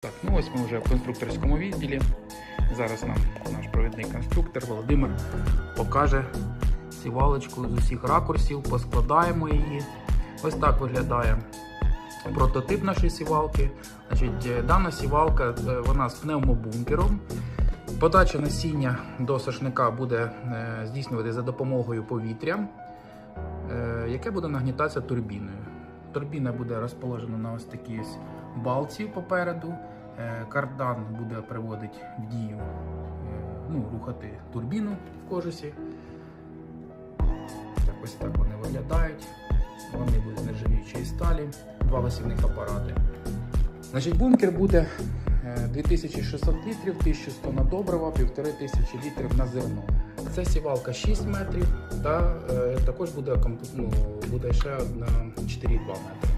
Так, ну ось ми вже в конструкторському відділі. Зараз нам наш провідний конструктор Володимир покаже сівалочку з усіх ракурсів, поскладаємо її. Ось так виглядає прототип нашої сівалки. Значить, е, дана сівалка е, вона з пневмобункером. Подача насіння до сошника буде е, здійснювати за допомогою повітря, яке буде нагнітатися турбіною. Турбіна буде розположена на ось такій ось балці попереду. Е, Кардан буде приводити в дію, е, ну, рухати турбіну в кожусі. Ось так вони виглядають. Вони будуть з нержавіючої сталі, два висівних апарати. Значить, бункер буде е, 2600 літрів, 1100 на добрива, 1500 літрів на зерно. Це сівалка 6 метрів, та е, також буде, ну, буде ще одна 4,2 метри.